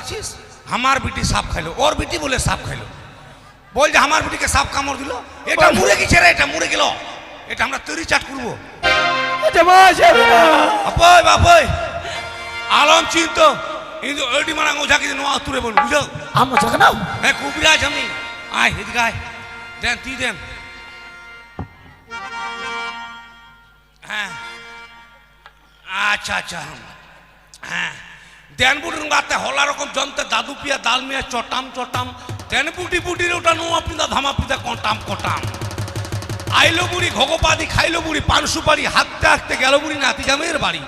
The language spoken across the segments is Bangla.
দেখছিস? আমার বিটি সাপ খাইলো ওর বিটি বলে সাপ খাইলো। বল যে আমার বিটিকে সাপ কামড় দিল? এটা মুড়ে গেছে রে এটা মুড়ে গেল। এটা আমরা তৈরি চাট করব। আপাই বাপাই আলম চিন্ত। কিন্তু ওইটি মারা ওঝাকে নোয়া তুলে বল বুঝো? আমি যাকে নাও। হ্যাঁ কুবিরাজ আমি। আয় এদিকে আয়। দেন তুই দেন। হ্যাঁ। আচ্ছা আচ্ছা। হ্যাঁ। দেন বুটির গাতে হলা রকম যন্ত্রে দাদু পিয়া দাল মিয়া চটাম চটাম। দেন বুটির ওটা নোয়া পিদা ধামা পিদা কটাম কটাম। আইলো বুড়ি ঘগপাদি খাইলো বুড়ি পান সুপারি হাঁটতে হাঁটতে গেল বুড়ি নাতিজামের বাড়ি।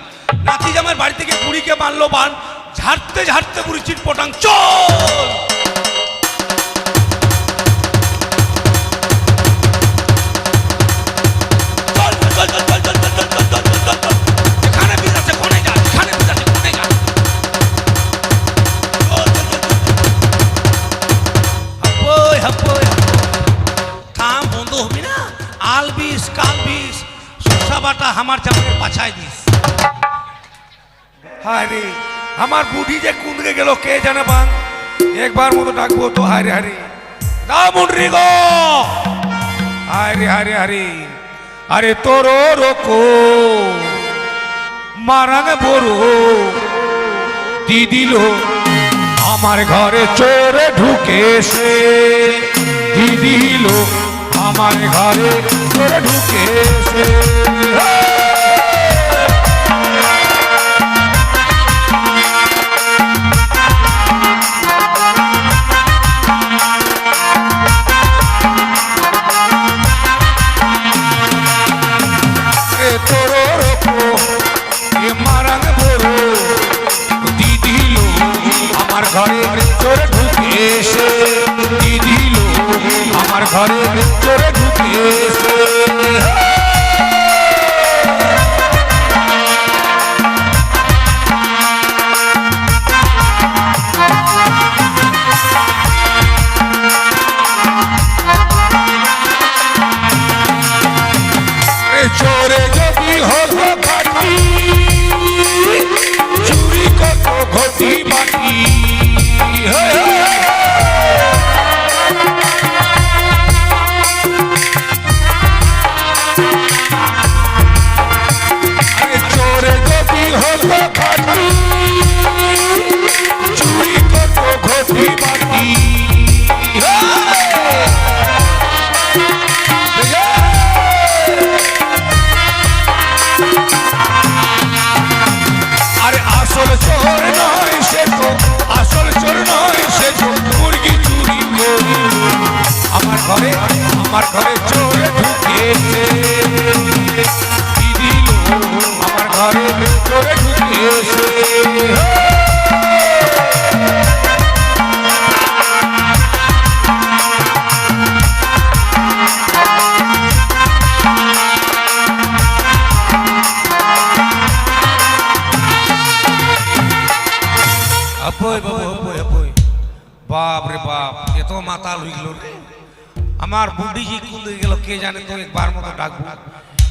নাতিজামের বাড়ি থেকে বুড়িকে মারলো বান। ঝাড়তে ঝাড়তে বুড়ি চিটপটাং চল, বিষ কাল বিষ শসা বাটা আমার জামাইয়ের পাছায় দিস। হায় রে, আমার বুদ্ধি যে কুঁদরে গেল, কে জানে বাং একবার মতো ডাকবো তো, হায় রে হারে দা মুন্ডরি গো। হায় রে হারে হারে আরে তোর রকো, মারাং বড়। দি দিল আমার ঘরে চোরে ঢুকেছে। দি দিল আমার ঘরে ভিতরে ঢুকেছে।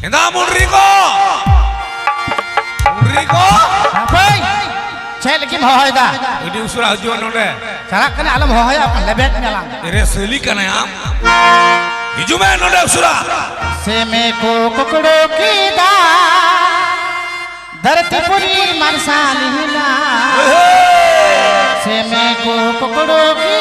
എന്താ മുറിക്കോ? മുറിക്കോ? ছেলেকে ভয়দা ওইটি উসুর আজ জীবনলে সারাক্ষণ আলম হয় আপন লেবেট মেলাম রে সেলি কানে আম বিজুমে নলে উসুরা সে মে কো কুকড়ো কি দা ধরতি পুরি মারসালি হিলা সে মে কো কুকড়ো কি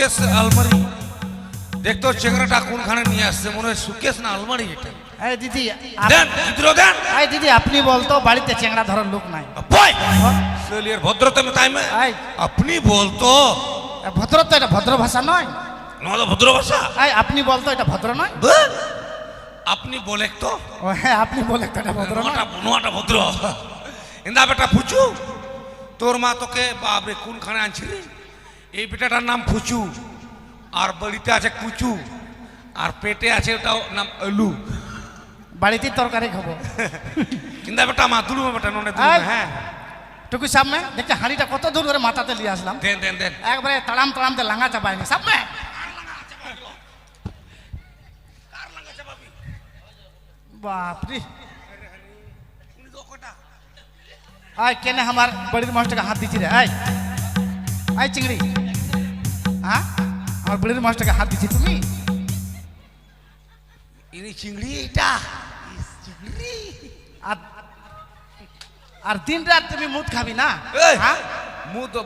সুকেশ আলমারি। দেখতো চেংড়াটা কোনখানে নিয়ে আসছে মনে হয় সুকেশ না আলমারি এটা? এই দিদি আপ- দেন ভিতরে দেন। এই দিদি আপনি বলতো বাড়িতে চেংড়া ধরার লোক নাই। বয় সেলিয়ার ভদ্রতা মে আপনি বলতো। এ ভদ্র তো এটা ভদ্র ভাষা নয়। নোয়া ভদ্র ভাষা। এই আপনি বলতো এটা ভদ্র নয়। আপনি বলে তো ও হ্যাঁ আপনি বলে তো এটা ভদ্র নয়। নোয়াটা নোয়াটা ভদ্র। ইন্দা বেটা ফুচু তোর মা তোকে বাবরে কোনখানে আনছিলি? এই বেটাটার নাম ফুচু। আর বাড়িতে আছে কুচু। আর পেটে আছে ওটাও নাম আলু বাড়িতে তরকারি খাব। কিন্তু বেটা মা দুলু বেটা ননে দুলু হ্যাঁ। টুকু সামনে দেখতে হাঁড়িটা কত দূর করে মাথাতে নিয়ে আসলাম। দেন দেন দেন। একবারে তাড়াম তাড়ামতে লাঙ্গা চাপায়নি সামনে। বাপরে। আয় কেনে আমার বাড়ির মানুষটাকে হাত দিচ্ছি রে আয়। আয় চিংড়ি। হ্যাঁ আমার বাড়ির মানুষটাকে হাত দিচ্ছি তুমি? ইনি চিংড়ি এটা? আর আর দিন রাত তুমি মুদ খাবি না? হ্যাঁ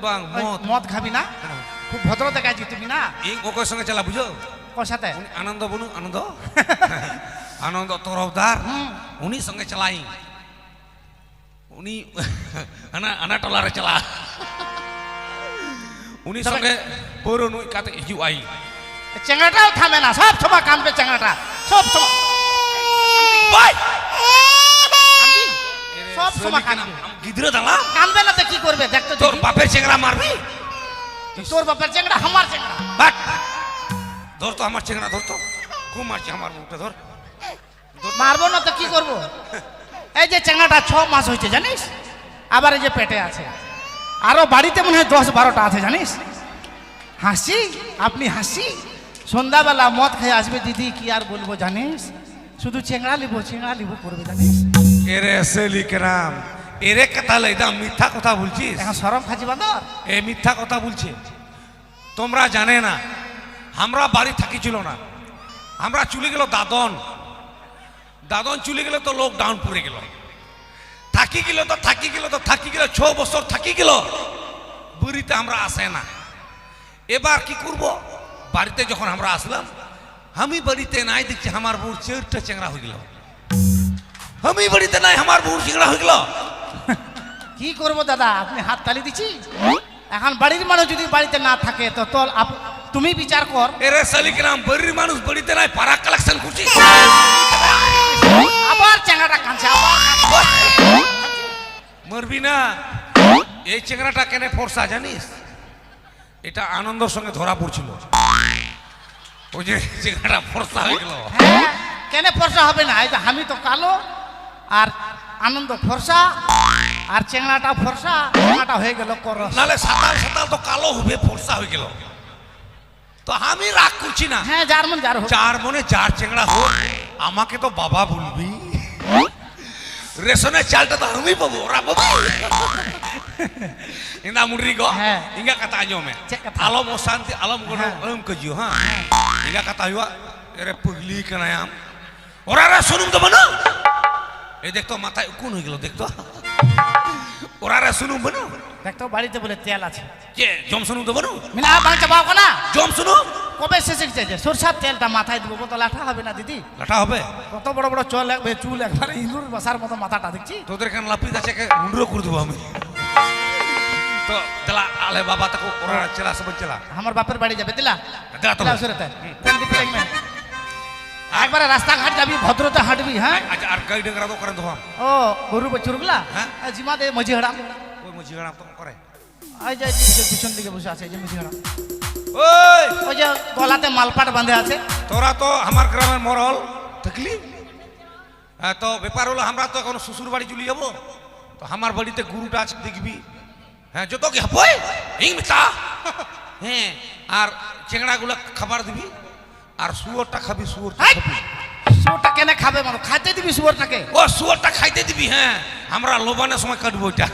বাং মত মদ। খাবি না? খুব ভদ্র দেখাচ্ছি তুমি না? এই ওকের সঙ্গে চালা বুঝো? ওর সাথে? আনন্দ বনু আনন্দ? আনন্দ তরফদার। উনি সঙ্গে চালাই। উনি আনা আনা টলারে চালা। উনি সঙ্গে পৌর নুই কাতে হিজু আই চেংড়াটাও থামে না সব সময় কানবে চেংড়াটা সব সময় বাই সব সময় কানবে গিদ্রে দালা কানবে না তো কি করবে দেখ তো তোর বাপের চেংড়া মারবি তোর বাপের চেংড়া আমার চেংড়া বাট ধর তো আমার চেংড়া ধর তো খুব মারছি আমার মুখটা ধর মারবো না তো কি করব এই যে চেংড়াটা ছ মাস হয়েছে জানিস আবার এই যে পেটে আছে আরও বাড়িতে মনে হয় দশ বারোটা আছে জানিস? হাসি? আপনি হাসি? সন্ধ্যাবেলা মদ খেয়ে আসবে দিদি কি আর বলব জানিস? শুধু চেংড়া লিবো চেংড়া লিবো করবে জানিস? এরে সেলি কেরাম এরে কথা লাইদা মিথ্যা কথা বলছিস? এখন সরম খাচ্ছি বান্দর? এ মিথ্যা কথা বলছে। তোমরা জানে না আমরা বাড়ি থাকিছিল না। আমরা চলে গেল দাদন। দাদন চলে গেলে তো লোক ডাউন পড়ে গেল। থাকি গেল তো থাকি গেল তো থাকি গেল ছ বছর থাকি গেল বুড়িতে আমরা আসে না। এবার কি করব? বাড়িতে যখন আমরা আসলাম আমি বাড়িতে নাই দেখছি আমার বউর চেরটা চেংড়া হয়ে গেল। আমি বাড়িতে নাই আমার বউর চেংড়া হয়ে গেল। কি করব দাদা? আপনি হাত তালি দিচ্ছি এখন বাড়ির মানুষ যদি বাড়িতে না থাকে তো তোর তুমি বিচার কর। এরে সালিগ্রাম বাড়ির মানুষ বাড়িতে নাই পাড়া কালেকশন করছি আবার চেঙ্গাটা কাঁদছে আবার মরবি না। এই চেংড়াটা কেন ফর্সা জানিস? এটা আনন্দর সঙ্গে ধরা পড়ছিল। ওই যে চেংড়াটা ফর্সা হয়ে গেল। হ্যাঁ, কেন ফর্সা হবে না? এই যে আমি তো কালো আর আনন্দ ফর্সা আর চেংড়াটা ফর্সা চেংড়াটা হয়ে গেল কর নালে সাতাল সাতাল তো কালো হবে ফর্সা হয়ে গেল। তো আমি রাগ করছি না। হ্যাঁ যার মন যার হোক। চার মনে যার চেংড়া হোক আমাকে তো বাবা বলবি রেশনের চালটা তো আমি পাবো ওরা পাবো ইন্দা মুড়ি গো হ্যাঁ। ইঙ্গা me Cek kata. alam o santi alam gono হ্যাঁ। kata yuwa ere pugli kana yam ওরা রা শুনুম তো বানো এই দেখতো মাথায় উকুন হয়ে গেল দেখতো ওরা রা শুনুম বানো দেখতো বাড়িতে বলে তেল আছে। যে জম শুনুম তো বানো মিনা বাং চাপাও না। জম শুনুম কবে শেষে চাইছে সরষার তেলটা মাথায় দিব কত লাঠা হবে না দিদি? লাটা হবে? কত বড় বড় চল একবে চুল একবারে ইঁদুর বসার মতো মাথাটা দেখছি? তোদের কেন লাপিত আছে মুন্ডুরো করে দেবো আমি। তো দিলা আলে বাবা তাকে ওরা চেলা সব চেলা। আমার বাপের বাড়ি যাবে দিলা দিলা তো একবারে রাস্তাঘাট যাবি ভদ্রতা হাঁটবি হ্যাঁ? আচ্ছা আর গাড়ি ডাঙ্গরা তো করেন তো হাম ও গরু বাছুরগুলা হ্যাঁ। হ্যাঁ জিমা দে মজি হাড়াম ওই মুজি গাড়া তো করে। ওই যে এই যে পিছন দিকে বসে আছে এই যে মজি হাড়াম ওই! ওই যে গলাতে মালপাট বাঁধে আছে। তোরা তো আমার গ্রামের মরল থাকলি হ্যাঁ তো ব্যাপার হলো আমরা তো এখন শ্বশুর বাড়ি চলে যাব। তো আমার বাড়িতে গুরুটা আছে দেখবি? হ্যাঁ যত কি হ্যাঁ আর চেংড়াগুলো খাবার দিবি? আর শুয়োরটা খাবি শুয়োরটা! খাবি। শুয়োরটা কেনে খাবে মানে খাইতে দিবি শুয়োরটাকে? ও শুয়োরটা খাইতে দিবি হ্যাঁ। আমরা লোবানের সময় কাটবো ওইটা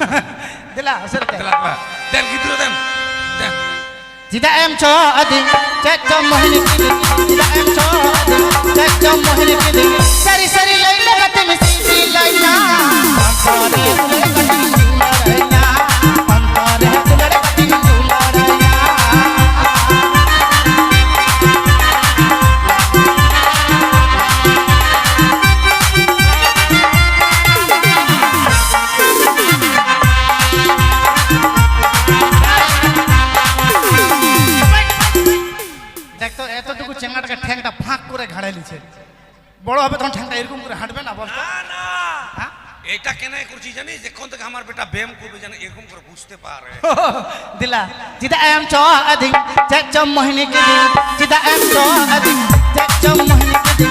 দিলা সুরেতে দেন গিদ্র দেন। জিদা এম চ আদি চেক মোহিনী কিদি জিদা এম চ আদি চেক মোহিনী কিদি সারি সারি লাইনা অন্তরে তুলে গতি ঝুলা দিচ্ছে বড় হবে তখন ঠ্যাংটা এরকম করে হাঁটবে না বলতো। হ্যাঁ? এটা কেন করছি জানি যখন থেকে আমার বেটা ব্যায়াম করবে জানি এরকম করে বুঝতে পারে। দিলা চিদা এম চ আদিং চ চ মোহিনী কে দিন জিদা এম চ আদিং চ চ মোহিনী কে দিং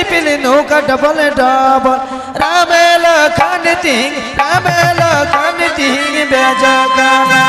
চিপিলি নৌকা ডবল ডবল। রামেল খান তিং রামেল খান তিং বেজগানা।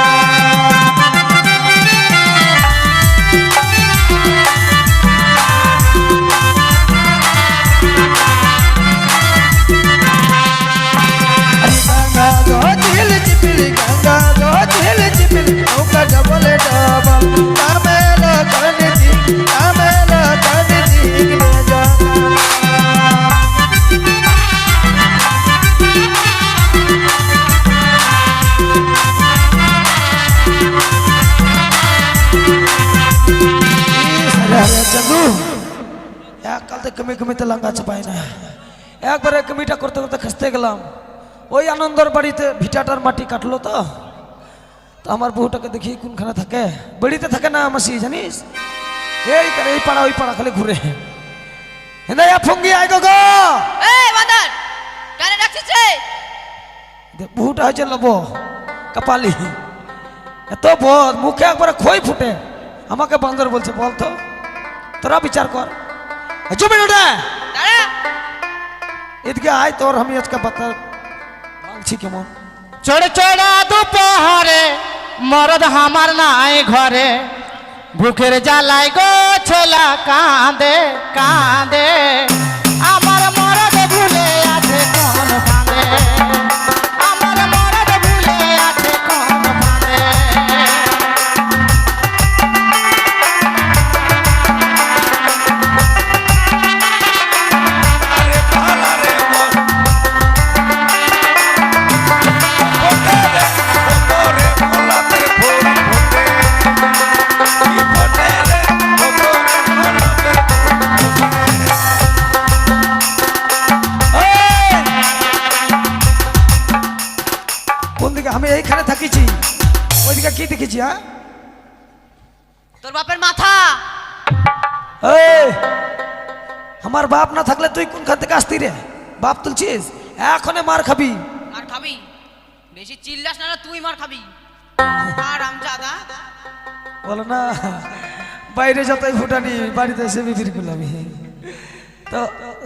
একবারে কমিটা করতে করতে খসতে গেলাম। ওই আনন্দর বাড়িতে ভিটাটার মাটি কাটলো তো। তো আমার বউটাকে দেখি কোনখানে থাকে? বাড়িতে থাকে না মাসি জানিস? এই এই পাড়া ওই পাড়া খালি ঘুরে। ফঙ্গি আয় গো বহুটা হয়েছে লব কপালি। এত বদ মুখে একবারে খই ফুটে। আমাকে বান্দর বলছে বল তো তোরা বিচার কর। জমি ওটা! এদিকে আয় তোর, আমি আজকে বাতা বলছি কেমন? চড়ে চড়া দুপহরে, মরদ হামার নাই ঘরে। ভুখের জ্বালায় গো ছোলা কাঁদে কাঁদে। আমার দিকে আমি এইখানে থাকিছি। ওইদিকে কি দেখেছি হ্যাঁ? তোর বাপের মাথা। এই আমার বাপ না থাকলে তুই কোনখান থেকে আসতি রে? বাপ তুলছিস? এখনে মার খাবি। মার খাবি? বেশি চিল্লাস না তুই মার খাবি। আর আমজাদা? বলো না বাইরে যতই ফুটানি বাড়িতে এসে বিক্রি করলাম। তো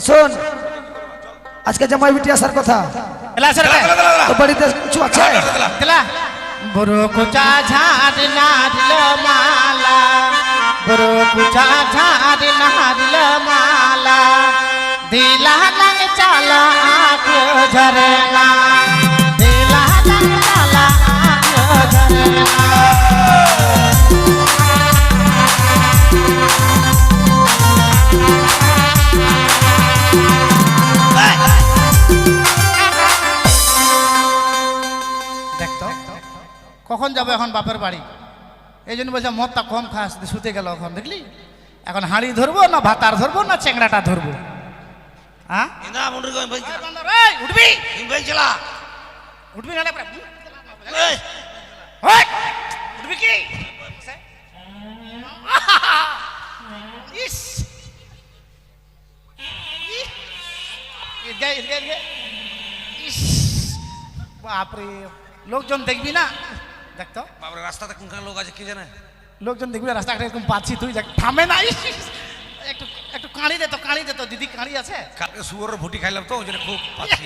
শোন আজকে জামাই বিটি আসার কথা। এলা সর বে। তো বাড়িতে কিছু আছে দিলা বড় কুচা ঝাড় নারল মালা বড় কুচা ঝাড় নারল মালা দিলা লং চালা আখ ঝরেলা দিলা যাব এখন বাপের বাড়ি। এই জন্য বলছে মদটা কম খাস শুতে গেল এখন দেখলি? এখন হাঁড়ি ধরবো না ভাতার ধরবো না চেংড়াটা ধরবো? হ্যাঁ? উঠবি! উঠবি না উঠবি কি? ইস। ইস, বাপরে লোকজন দেখবি না? দেখতো বাবরে রাস্তাতে কোনখানে লোক আছে কি জানে লোকজন দেখবি রাস্তাঘাটে এরকম পাচ্ছি তুই দেখ থামে না ইস, একটু একটু কাঁড়ি দে তো কাঁড়ি দে তো দিদি কাঁড়ি আছে কালকে শুয়োরের ভুটি খাইলাম তো ওই জন্য খুব পাচ্ছি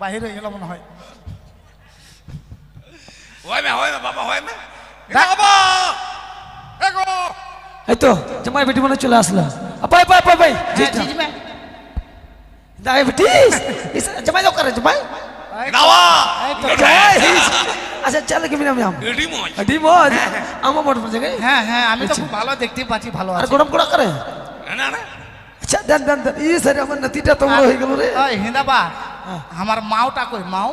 বাহির হয়ে গেল মনে হয় হয় মে হয় মে বাবা হয় মে দেখ। বাবা এই তো জামাই বেটি মনে চলে আসলো পাই পাই পাই পাই হ্যাঁ, মে। ডায়াবেটিস জামাই দাও করে জামাই দাওয়া আচ্ছা চল কি মিলাম আম এডি মজ ডি মজ আমা মোট পড়ে হ্যাঁ হ্যাঁ আমি তো খুব ভালো দেখতে পাচ্ছি ভালো আর আছে। গরম করা করে? না না আচ্ছা দেন দেন দেন। ই স্যার আমার নাতিটা তো বড় হয়ে গেল রে। ওই হিন্দাবা আমার মাওটা কই মাও?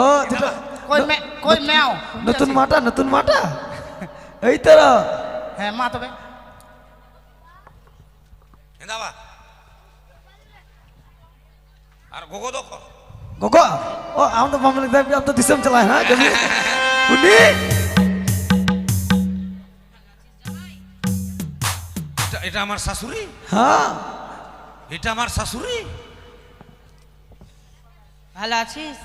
ও যেটা কই মে কই মেও নতুন মাটা নতুন মাটা? এই তো হ্যাঁ মা তবে। হেদাবা আর গোগো দেখো। Gogo. Oh, I'm the pemilik tapi I'm the disem celah. Ha, jadi. Budi. এটা আমার শাশুড়ি হ্যাঁ এটা আমার শাশুড়ি ভালো আছিস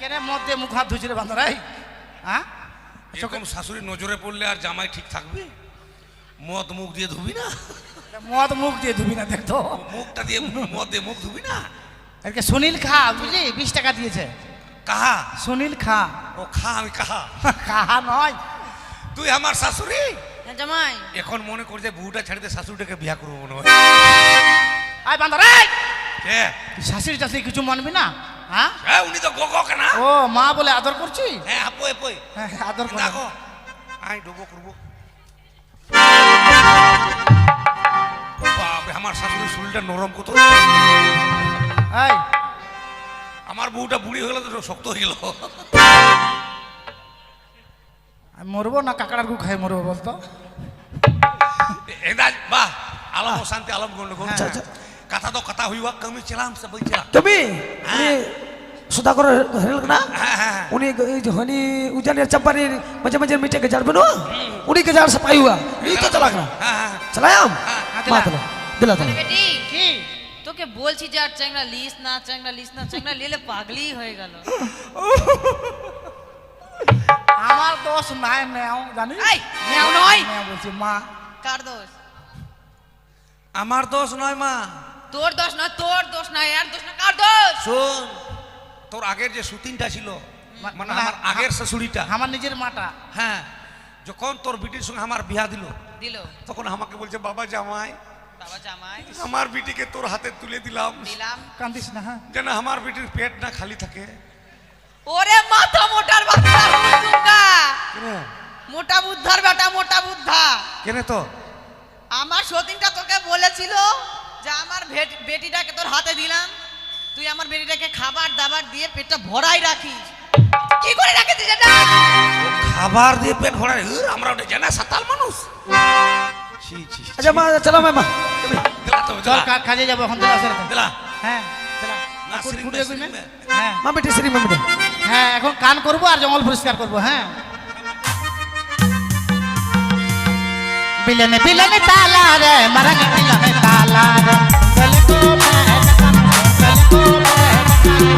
কেন মধ্যে মুখ হাত ধুচি রে বান্ধরাই হ্যাঁ এরকম শাশুড়ি নজরে পড়লে আর জামাই ঠিক থাকবে? মদ মুখ দিয়ে ধুবি না? মদ মুখ দিয়ে ধুবি না দেখতো মুখটা দিয়ে মদ দিয়ে মুখ ধুবি না? এরকে সুনীল খা বুঝলি? বিশ টাকা দিয়েছে। কাহা? সুনীল খা। ও খা আমি কাহা? কাহা নয়। তুই আমার শাশুড়ি? হ্যাঁ জামাই। এখন মনে করছে বউটা ছেড়ে শাশুড়িটাকে বিয়া করব মনে হয়। আয় বান্দর? শাশুড়ি টাশুড়ি কিছু মানবি না? হ্যাঁ হ্যাঁ উনি তো গোকক না ও মা বলে আদর করছি হ্যাঁ আপো আপো হ্যাঁ আদর করো দেখো আই ডোবো করব বাপরে আমার শাশুড়ি শরীরটা নরম কত এই আমার বউটা বুড়ি হয়ে গেল তো শক্ত হয়ে গেল আমি মরবো না কাকড়ার গু খাই মরবো বলতো এদাজ বাহ আলম শান্তি আলম গন্ড আচ্ছা kata do kata huiwa kami cilam sebentar tapi sudah kau haril kena uni hani hujan yang campur ini macam macam macam kejar benua uni kejar sepai huwa itu celak na celayam mata lah দিলা তাহলে তোকে বলছি যে আর চ্যাংরা লিস না চ্যাংরা লিস না চ্যাংরা লিলে পাগলি হয়ে গেল আমার দোষ নাই ম্যাও জানি ম্যাও নয় বলছি মা কার দোষ আমার দোষ নয় মা তোর দোষ না তোর দোষ না আর দোষ না কার দোষ? শোন তোর আগের যে শুটিংটা ছিল মানে আমার আগের শাশুড়িটা আমার নিজের মাটা। হ্যাঁ যখন তোর বিটির সঙ্গে আমার বিয়া দিল দিল। তখন আমাকে বলছে বাবা জামাই বাবা জামাই আমার বিটিকে তোর হাতে তুলে দিলাম। দিলাম। কান্দিস না হ্যাঁ। যেন আমার বিটির পেট না খালি থাকে। ওরে মাথা মোটার বাচ্চা মোটা বুদ্ধার বেটা মোটা বুদ্ধা। কেন তো? আমার সতীনটা তোকে বলেছিল যা আমার বেটিটাকে তোর হাতে দিলাম তুই আমার বেটিটাকে খাবার দাবার দিয়ে পেটটা ভরাই রাখিস। কি করে রাখিস এটা? খাবার দিয়ে পেট ভরাই? আমরা ওটা জানা সাতাল মানুষ। আচ্ছা মা চলো মা চল কাজে যাব এখন দিলা আসলে দিলা। হ্যাঁ হ্যাঁ।, হ্যাঁ এখন কান করব আর জঙ্গল পরিষ্কার করব হ্যাঁ। बिलन बिलन ताला रे, मरग बिलन ताला रे कल को मैं कल को मैं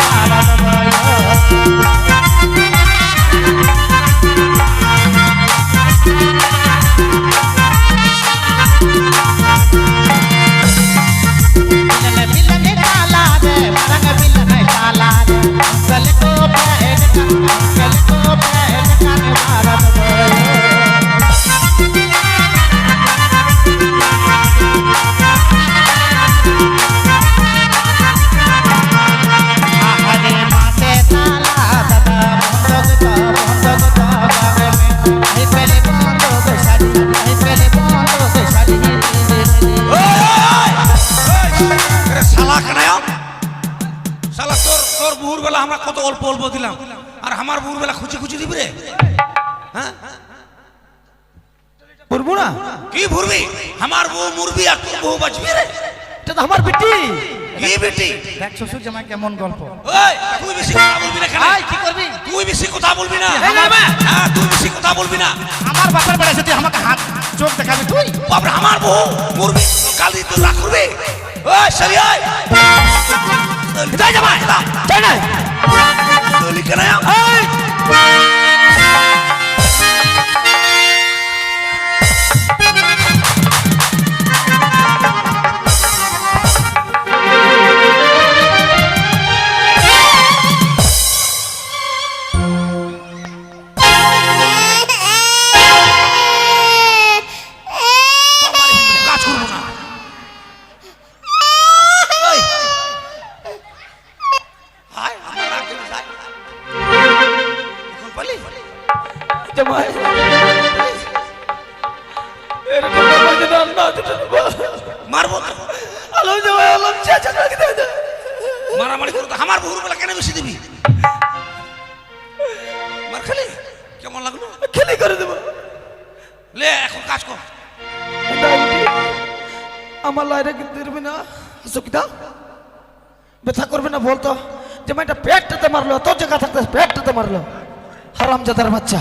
ताला रे Thank. আমরা কত অল্প অল্প দিলাম। আর আমার বুড়বেলা খুঁজে খুঁজে দিবি রে? হ্যাঁ? না? কি ভুরবি? আমার বউ মুরবি আর তুই বউ বাঁচবি রে। এটা তো আমার বেটি। তুই কথা বলবি না কি করবি? তুই কথা বলবি না। হ্যাঁ, তুই কথা বলবি না। আমার বাপের বাড়ি তুই আমাকে হাত চোখ দেখাবি তুই? আমার বউ মুরবি কালি তুই রাখবি দলি কেনায়ম গাদার বাচ্চা।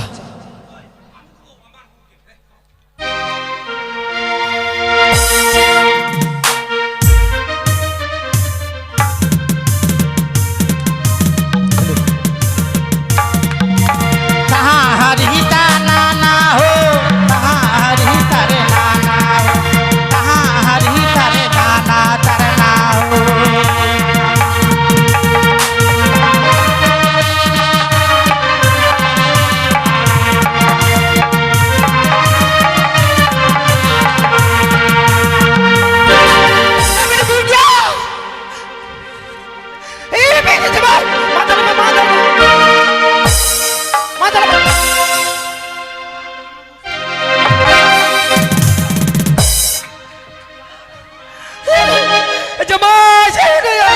जमाई से गया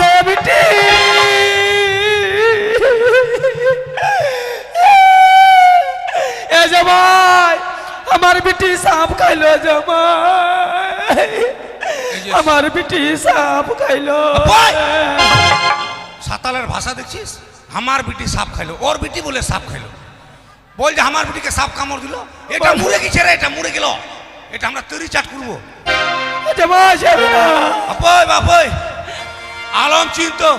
नया बेटी ए जमाई हमारी बेटी सांप खाइलो जमाई हमारी बेटी सांप खाइलो বল! সাতালের ভাষা দেখছিস আমার বিটি সাপ খাইলো ওর বিটি বলে সাপ খাইলো বল যে আমার বিটিকে সাপ কামড় দিল এটা মুড়ে গেছে রে এটা মুড়ে গেল এটা আমরা তৈরি চাট করবো අපොයි අපොයි ආලෝම් චින්තෝ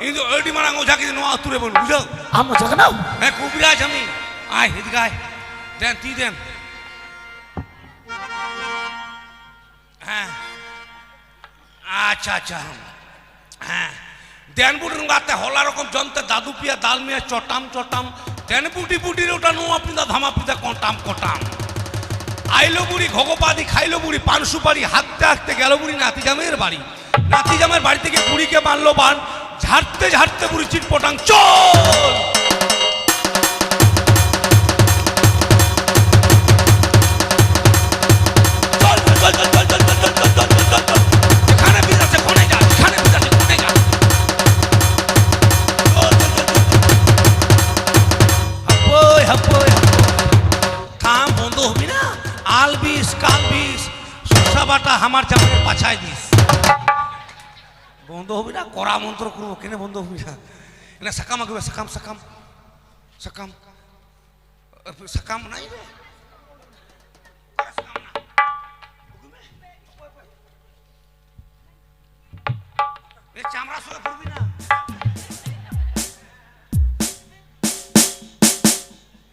ඉන්දු ඔඩි මරන් ඔජාකේ නෝ අතුරේ බොන බුදෝ අම්ම ජගනව මම කුබිලා ජමි ආයි හිටගයි දැන් තී දැන් আচ্ছা আচ্ছা। হ্যাঁ। দেনবুটির গাতে হলা রকম যন্ত্রে দাদু পিয়া দাল মিয়া চটাম চটাম। দেনবুটি বুটির ওটা নোয়া পিতা ধামা পিতা কটাম কটাম। আইলো বুড়ি ঘগপাদি খাইলো বুড়ি পান সুপারি হাঁটতে হাঁটতে গেল বুড়ি নাতিজামের বাড়ি। নাতিজামের বাড়ি থেকে বুড়িকে মারলো বান ঝাড়তে ঝাড়তে বুড়ি চিটপটাং চল চল, আমার জামাইয়ের পাছায় দিস। বন্ধ হবি না করা মন্ত্র করব। কেন বন্ধ হবি না? না সাকাম আঁকবে, সাকাম সাকাম সাকাম। সাকাম নাই চামড়া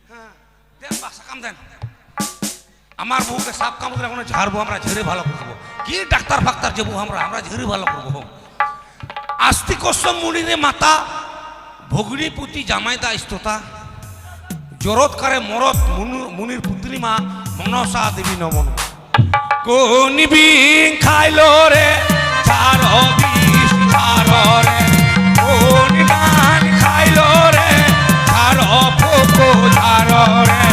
হ্যাঁ দেন বা আমার বউকে সাপ কামড়ে এখন ঝাড়বো আমরা, ঝেড়ে ভালো করব। কি ডাক্তার ফাক্তার যাব আমরা? আমরা ঝেড়ে ভালো করব আস্তিক মুনিরে মাতা, ভগ্নী পুতি জামাইদা ইস্ততা জরৎকারে মরত মুনু- মুনির পুত্রী মা, মনসা দেবী নমন। কোন বিং খাইলো রে? খাইলো রে? ছাড় পোকো রে।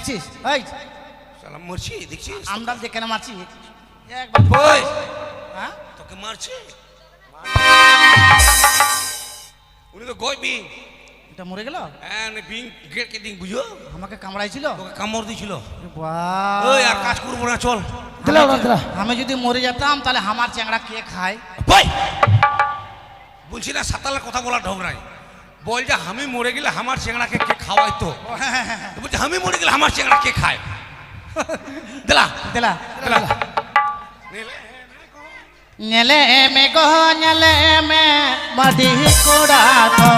মারছিস? এই। সালাম মরছি দেখছিস? আমডাল যে কেন মারছিস? একবার ওই হ্যাঁ? তোকে মারছে। উনি তো গই বিং। এটা মরে গেল? হ্যাঁ বিং গেট কে দিন বুঝো আমাকে কামড়াইছিল? তোকে কামড় দিছিল বাহ। ওই আর কাজ করব না চল। আমি যদি মরে যেতাম তাহলে আমার চ্যাংড়া কে খায়? বলছি না সাতালের কথা বলা ঢোক নাই। বল যে আমি মরে গেলে আমার চেংড়াকে কে খাওয়াই তো? বলছে আমি মরে গেলে আমার চেংড়া কে খায়? দিলা দিলা দিলা। নেলে মে গো নেলে মে মাদি কোড়া তো